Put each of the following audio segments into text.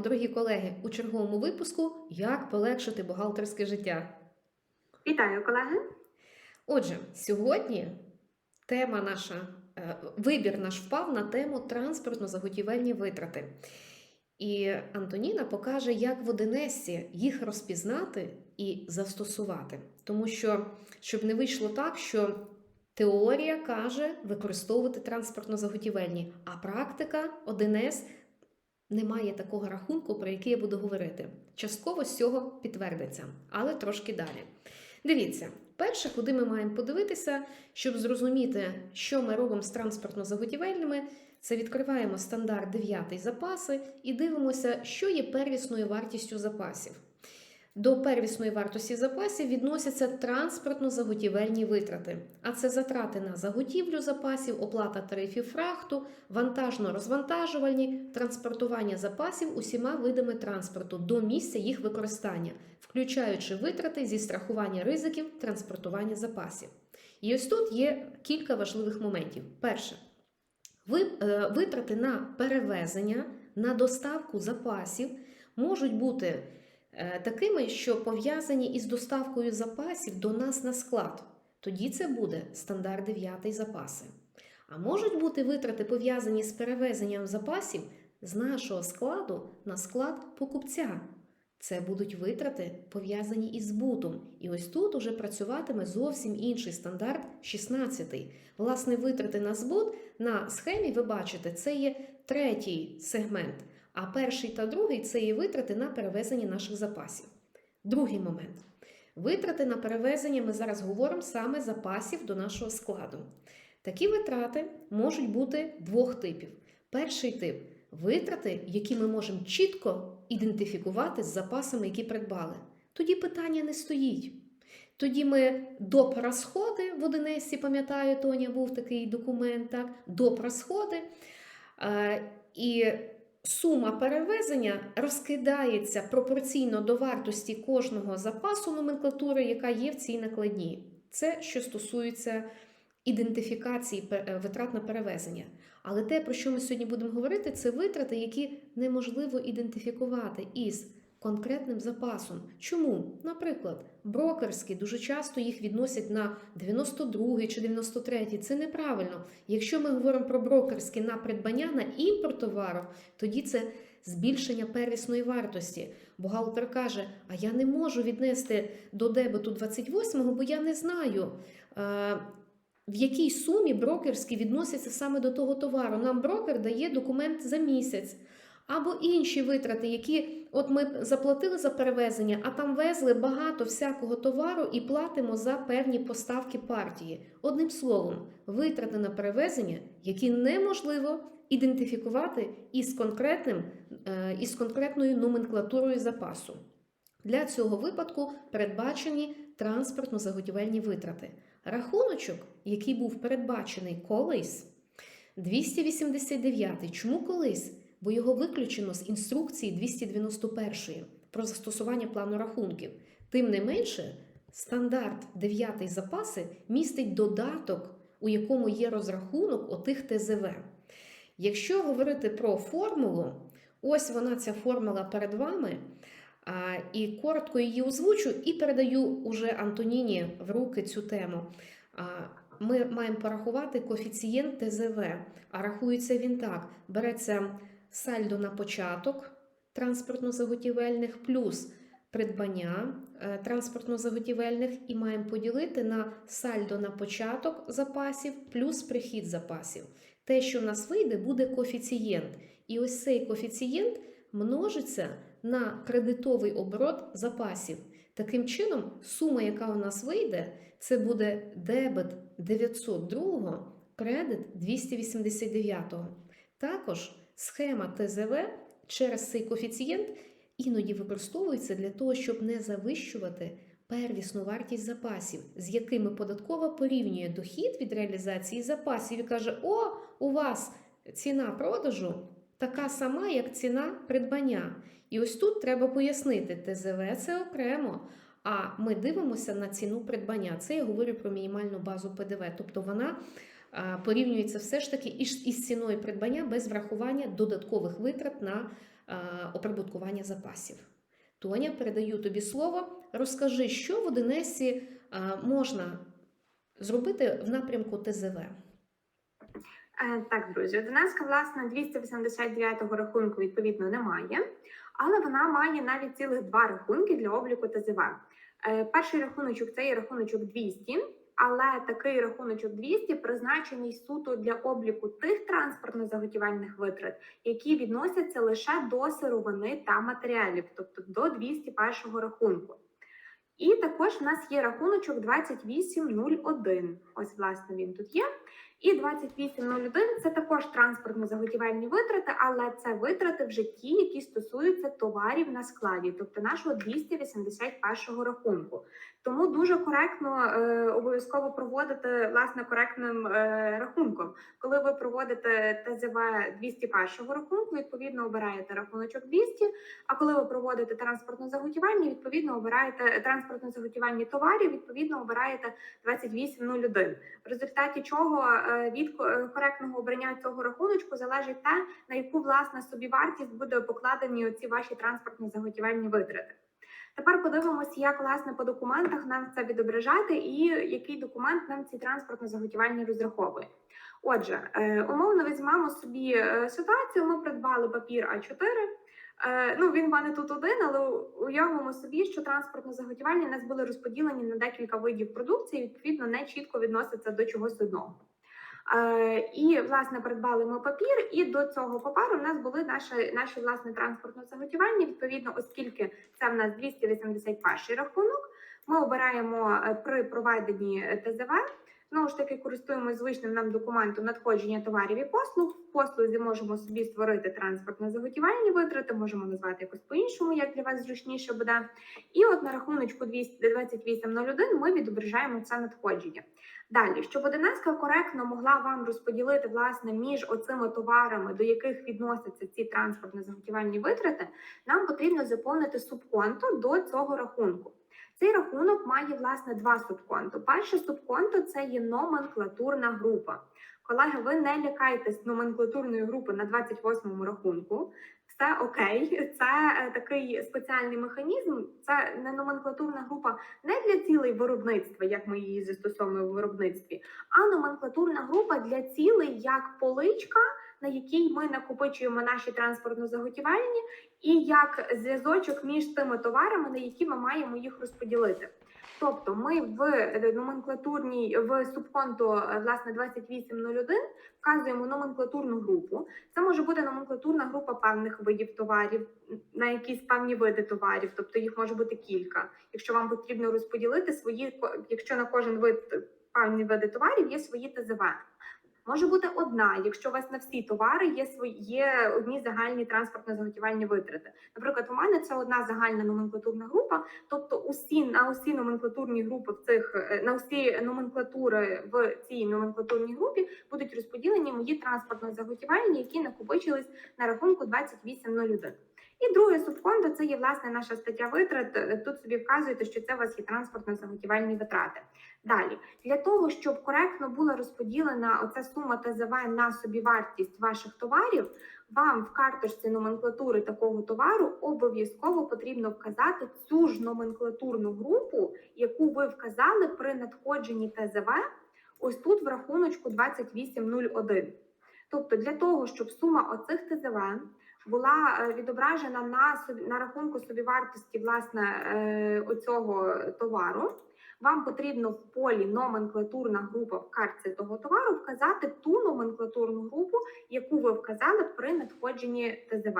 дорогі колеги, у черговому випуску Як полегшити бухгалтерське життя. Вітаю, колеги! Отже, сьогодні тема наша, е, вибір наш впав на тему транспортно-заготівельні витрати. І Антоніна покаже, як в Одинесі їх розпізнати і застосувати. Тому що, щоб не вийшло так, що теорія каже використовувати транспортно-заготівельні, а практика Одинес не має такого рахунку, про який я буду говорити. Частково з цього підтвердиться, але трошки далі. Дивіться, перше, куди ми маємо подивитися, щоб зрозуміти, що ми робимо з транспортно-заготівельними, це відкриваємо стандарт 9 запаси і дивимося, що є первісною вартістю запасів. До первісної вартості запасів відносяться транспортно-заготівельні витрати, а це затрати на заготівлю запасів, оплата тарифів фрахту, вантажно-розвантажувальні, транспортування запасів усіма видами транспорту до місця їх використання, включаючи витрати зі страхування ризиків транспортування запасів. І ось тут є кілька важливих моментів. Перше, е, витрати на перевезення, на доставку запасів можуть бути такими, що пов'язані із доставкою запасів до нас на склад. Тоді це буде стандарт 9 запаси. А можуть бути витрати пов'язані з перевезенням запасів з нашого складу на склад покупця. Це будуть витрати пов'язані із збутом. І ось тут уже працюватиме зовсім інший стандарт 16. Власне, витрати на збут на схемі, ви бачите, це є третій сегмент. А перший та другий це є витрати на перевезення наших запасів. Другий момент. Витрати на перевезення ми зараз говоримо саме запасів до нашого складу. Такі витрати можуть бути двох типів. Перший тип витрати, які ми можемо чітко ідентифікувати з запасами, які придбали. Тоді питання не стоїть. Тоді ми доп. розходи в Одинесі, пам'ятаю, Тоня, був такий документ, так? доп. розходи. Е, і сума перевезення розкидається пропорційно до вартості кожного запасу номенклатури, яка є в цій накладні. Це що стосується ідентифікації е, витрат на перевезення. Але те, про що ми сьогодні будемо говорити, це витрати, які неможливо ідентифікувати із конкретним запасом. Чому? Наприклад, брокерські дуже часто їх відносять на 92 чи 93. Це неправильно. Якщо ми говоримо про брокерські на придбання на імпорт товару, тоді це збільшення первісної вартості. Бухгалтер каже: а я не можу віднести до дебету 28-го, бо я не знаю. е, в якій сумі брокерські відносяться саме до того товару. Нам брокер дає документ за місяць. Або інші витрати, які от ми заплатили за перевезення, а там везли багато всякого товару і платимо за певні поставки партії. Одним словом, витрати на перевезення, які неможливо ідентифікувати із конкретним е, із конкретною номенклатурою запасу. Для цього випадку передбачені транспортно-заготівельні витрати. Рахуночок, який був передбачений колись, 289. Чому колись? Бо його виключено з інструкції 291 про застосування плану рахунків. Тим не менше, стандарт 9 запаси містить додаток, у якому є розрахунок отих ТЗВ. Якщо говорити про формулу, ось вона ця формула перед вами. І коротко її озвучу і передаю уже Антоніні в руки цю тему. Ми маємо порахувати коефіцієнт ТЗВ, а рахується він так: береться сальдо на початок транспортно-заготівельних плюс придбання е, транспортно-заготівельних і маємо поділити на сальдо на початок запасів плюс прихід запасів. Те, що в нас вийде, буде коефіцієнт. І ось цей коефіцієнт множиться на кредитовий оборот запасів. Таким чином, сума, яка у нас вийде, це буде дебет 902, кредит 289. Також схема ТЗВ через цей коефіцієнт іноді використовується для того, щоб не завищувати первісну вартість запасів, з якими податкова порівнює дохід від реалізації запасів і каже: О, у вас ціна продажу така сама, як ціна придбання. І ось тут треба пояснити, ТЗВ це окремо. А ми дивимося на ціну придбання. Це я говорю про мінімальну базу ПДВ. Тобто вона порівнюється все ж таки із, ціною придбання без врахування додаткових витрат на оприбуткування запасів. Тоня, передаю тобі слово. Розкажи, що в Одинесі можна зробити в напрямку ТЗВ. Е, Так, друзі, Одинецька, власне, 289-го рахунку відповідно немає, але вона має навіть цілих два рахунки для обліку ТЗВ. Е, Перший рахуночок це є рахуночок 200, але такий рахуночок 200 призначений суто для обліку тих транспортно-заготівельних витрат, які відносяться лише до сировини та матеріалів, тобто до 201 рахунку. І також в нас є рахуночок 2801. Ось, власне, він тут є. І 2801 це також транспортно-заготівельні витрати, але це витрати вже ті, які стосуються товарів на складі, тобто нашого 281 рахунку. Тому дуже коректно е, обов'язково проводити власне коректним е, рахунком. Коли ви проводите ТЗВ 201 рахунку, відповідно обираєте рахуночок 200, а коли ви проводите транспортно-заготівельні, відповідно обираєте транспортно-заготівельні товарів, відповідно обираєте 2801. В результаті чого е, від е, коректного обрання цього рахуночку залежить те, на яку власне собівартість буде покладені оці ваші транспортно-заготівельні витрати. Тепер подивимося, як власне по документах нам це відображати, і який документ нам ці транспортно-заготівельні розраховує. Отже, е, умовно візьмемо собі е, ситуацію. Ми придбали папір А4. Е, Ну, він в мене тут один, але уявимо собі, що транспортно-заготівельні нас були розподілені на декілька видів продукції, відповідно, не чітко відносяться до чогось одного. Е, І власне придбали ми папір, і до цього паперу в нас були наші, наші власне транспортне заготівання. Відповідно, оскільки це в нас 281 рахунок, ми обираємо е, при проведенні е, ТЗВ. Знову ж таки, користуємося звичним нам документом надходження товарів і послуг. В послузі можемо собі створити транспортно-заготівельні витрати, можемо назвати якось по-іншому, як для вас зручніше буде. І от на рахуночку 228.01 ми відображаємо це надходження. Далі, щоб Одинецька коректно могла вам розподілити власне між оцими товарами, до яких відносяться ці транспортно-заготівельні витрати, нам потрібно заповнити субконто до цього рахунку. Цей рахунок має власне два субконто. Перше субконто це є номенклатурна група. Колеги, ви не лякайтесь номенклатурної групи на 28-му рахунку. Все окей, це е, такий спеціальний механізм. Це не номенклатурна група не для цілей виробництва, як ми її застосовуємо в виробництві, а номенклатурна група для цілей як поличка, на якій ми накопичуємо наші транспортно-заготівельні, і як зв'язочок між тими товарами, на які ми маємо їх розподілити. Тобто ми в е, номенклатурній в субконто е, власне 2801 вказуємо номенклатурну групу. Це може бути номенклатурна група певних видів товарів на якісь певні види товарів, тобто їх може бути кілька. Якщо вам потрібно розподілити свої, якщо на кожен вид певні види товарів є свої ТЗВ. Може бути одна, якщо у вас на всі товари є свої є одні загальні транспортно-заготівельні витрати. Наприклад, у мене це одна загальна номенклатурна група, тобто усі на усі номенклатурні групи в цих е, на усі номенклатури в цій номенклатурній групі будуть розподілені мої транспортно-заготівельні, які накопичились на рахунку 2801. І друге субконто це є власне наша стаття витрат. Тут собі вказуєте, що це у вас є транспортно-заготівельні витрати. Далі для того, щоб коректно була розподілена оця сума ТЗВ на собівартість ваших товарів, вам в карточці номенклатури такого товару обов'язково потрібно вказати цю ж номенклатурну групу, яку ви вказали при надходженні ТЗВ. Ось тут в рахуночку 2801. Тобто, для того, щоб сума оцих ТЗВ була е, відображена на на рахунку собівартості власне е, оцього товару. Вам потрібно в полі номенклатурна група в картці того товару вказати ту номенклатурну групу, яку ви вказали при надходженні ТЗВ.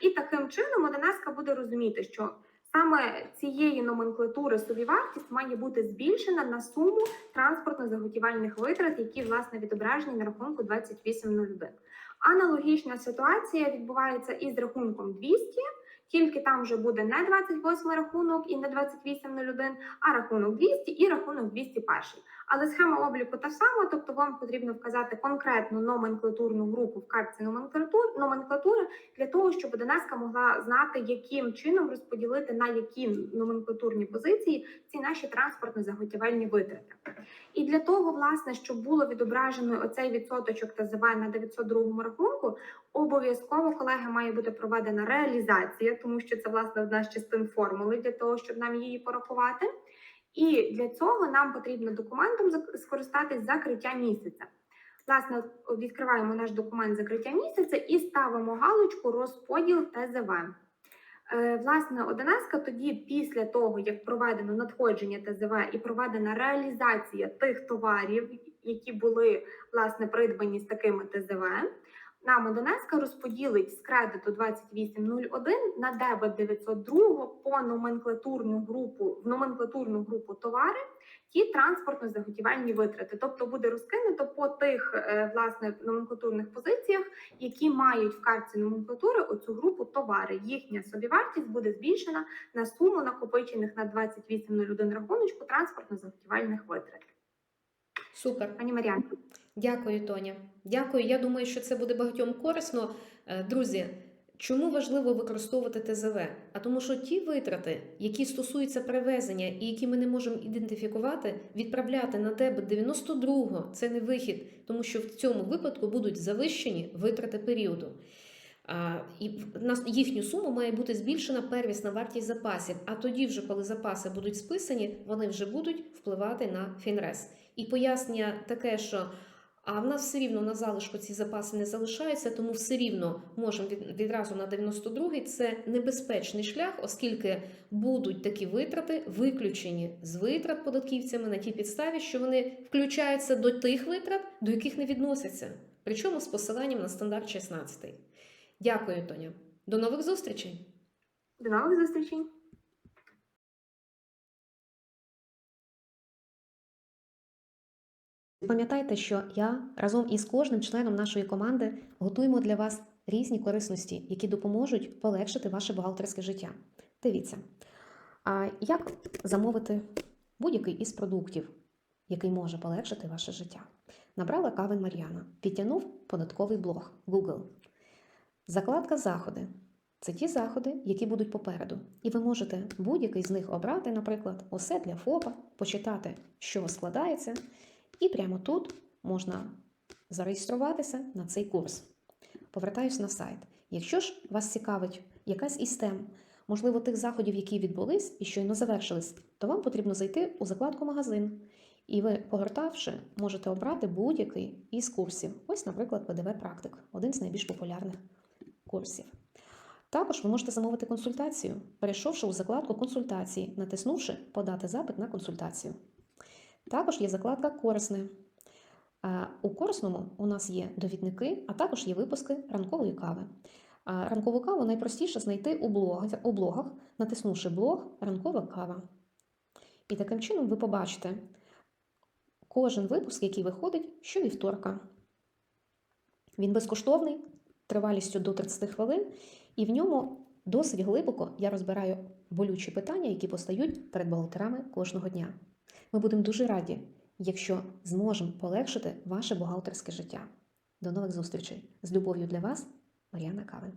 І таким чином Одинаска буде розуміти, що саме цієї номенклатури собівартість має бути збільшена на суму транспортно-заготівельних витрат, які власне відображені на рахунку 2801. Аналогічна ситуація відбувається із рахунком 200, тільки там вже буде не 28 рахунок і не 2801, а рахунок 200 і рахунок 201. Але схема обліку та сама, тобто вам потрібно вказати конкретну номенклатурну групу в картці номенклатур, номенклатури для того, щоб Донецька могла знати, яким чином розподілити на які номенклатурні позиції ці наші транспортно-заготівельні витрати. І для того, власне, щоб було відображено оцей відсоточок ТЗВ на 902 рахунку, обов'язково, колеги, має бути проведена реалізація, тому що це власне одна з частин формули для того, щоб нам її порахувати. І для цього нам потрібно документом скористатись закриття місяця. Власне, відкриваємо наш документ закриття місяця і ставимо галочку розподіл ТЗВ. Е, Власне, Одинеска тоді, після того, як проведено надходження ТЗВ і проведена реалізація тих товарів, які були власне придбані з такими ТЗВ, нам Одинеска розподілить з кредиту 2801 на дебет 902 по номенклатурну групу в номенклатурну групу товари ті транспортно-заготівельні витрати. Тобто буде розкинуто по тих е, власне номенклатурних позиціях, які мають в картці номенклатури оцю групу товари. Їхня собівартість буде збільшена на суму накопичених на 2801 рахуночку транспортно-заготівельних витрат. Супер. Пані Маріан, Дякую, Тоня. Дякую. Я думаю, що це буде багатьом корисно. Е, Друзі, чому важливо використовувати ТЗВ? А тому, що ті витрати, які стосуються перевезення і які ми не можемо ідентифікувати, відправляти на дебет 92-го – це не вихід, тому що в цьому випадку будуть завищені витрати періоду. А, І на їхню суму має бути збільшена первісна вартість запасів. А тоді, вже коли запаси будуть списані, вони вже будуть впливати на фінрес. І пояснення таке, що а в нас все рівно на залишку ці запаси не залишаються, тому все рівно можемо відразу на 92-й. Це небезпечний шлях, оскільки будуть такі витрати виключені з витрат податківцями на тій підставі, що вони включаються до тих витрат, до яких не відносяться. Причому з посиланням на стандарт 16. Дякую, Тоня. До нових зустрічей! до нових зустрічей! Пам'ятайте, що я разом із кожним членом нашої команди готуємо для вас різні корисності, які допоможуть полегшити ваше бухгалтерське життя. Дивіться, а як замовити будь-який із продуктів, який може полегшити ваше життя? Набрала кавен Мар'яна, підтягнув податковий блог Google. Закладка заходи. Це ті заходи, які будуть попереду. І ви можете будь-який з них обрати, наприклад, усе для ФОПа, почитати, чого складається, і прямо тут можна зареєструватися на цей курс. Повертаюсь на сайт. Якщо ж вас цікавить якась із тем, можливо, тих заходів, які відбулись і щойно завершились, то вам потрібно зайти у закладку магазин. І ви, погортавши, можете обрати будь-який із курсів. Ось, наприклад, ПДВ Практик, один з найбільш популярних курсів. Також ви можете замовити консультацію, перейшовши у закладку консультації, натиснувши Подати запит на консультацію. Також є закладка Корисне. У корисному у нас є довідники, а також є випуски ранкової кави. Ранкову каву найпростіше знайти у блогах, у блогах, натиснувши блог Ранкова кава. І таким чином ви побачите кожен випуск, який виходить щовівторка. Він безкоштовний, тривалістю до 30 хвилин, і в ньому досить глибоко я розбираю болючі питання, які постають перед бухгалтерами кожного дня. Ми будемо дуже раді, якщо зможемо полегшити ваше бухгалтерське життя. До нових зустрічей! З любов'ю для вас, Мар'яна Кавин.